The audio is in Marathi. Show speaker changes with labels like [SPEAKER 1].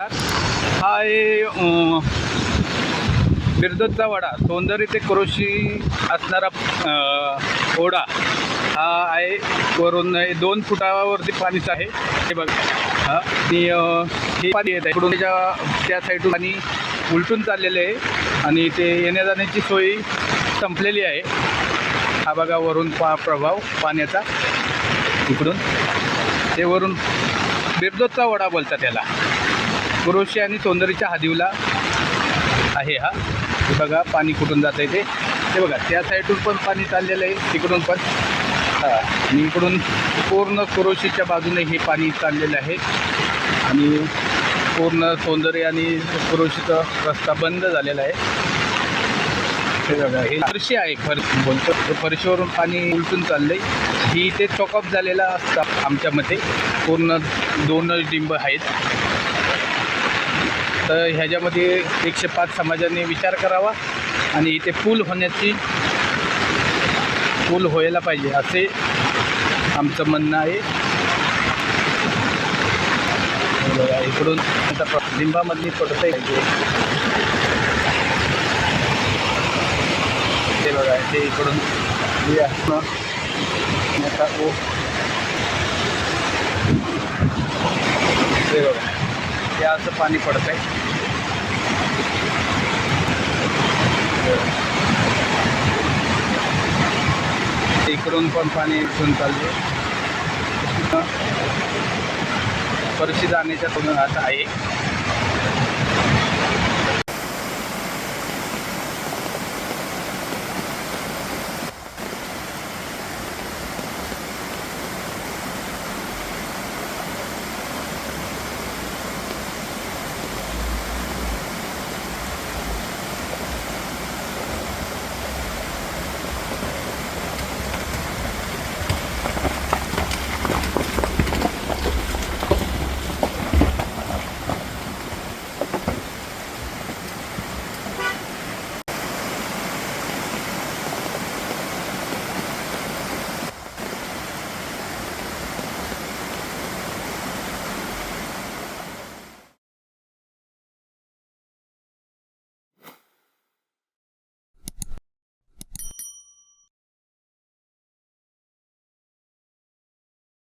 [SPEAKER 1] हा आहे अं, वडा सौंदर्य ते क्रोशी असणारा ओढा. हा आहे वरून हे दोन फुटावरती पाणीच आहे. हे बघा. हा आणि हे पाणी येत आहे. इकडून त्याच्या त्या साईडून पाणी उलटून चाललेलं आहे. आणि ते येण्या जाण्याची सोय संपलेली आहे. हा बघा वरून पा प्रभाव पाण्याचा. इकडून. ते वरून बिरदोतचा वडा बोलतात त्याला गुरुशी आणि सौंदर्यच्या हादीवला आहे हा. बघा पाणी कुठून जात आहे ते ते बघा त्या साईडून पण पाणी चाललेलं आहे तिकडून पण. हां आणि इकडून पूर्ण कुरोशीच्या बाजूने हे पाणी चाललेलं आहे. आणि पूर्ण सौंदर्य आणि कुरोशीचा रस्ता बंद झालेला आहे. हे बघा हे फरशी आहे फरशी. बोलतो फरशीवरून पाणी उलटून चाललंय. ही इथे चॉकअप झालेला असतात आमच्या मते. पूर्ण दोन डिंब आहेत. तर ह्याच्यामध्ये एकशे पाच समाजाने विचार करावा आणि इथे पूल होण्याची पूल व्हायला पाहिजे असे आमचं म्हणणं आहे. बघा, इकडून आता लिंबामधली पडत आहे ते बघा ते इकडून. हे असणं आता ओ ते बघा ते असं पाणी पडत आहे इकडून पण पाणी इथून चालले परशी जाण्याच्या तोरण आता आहे.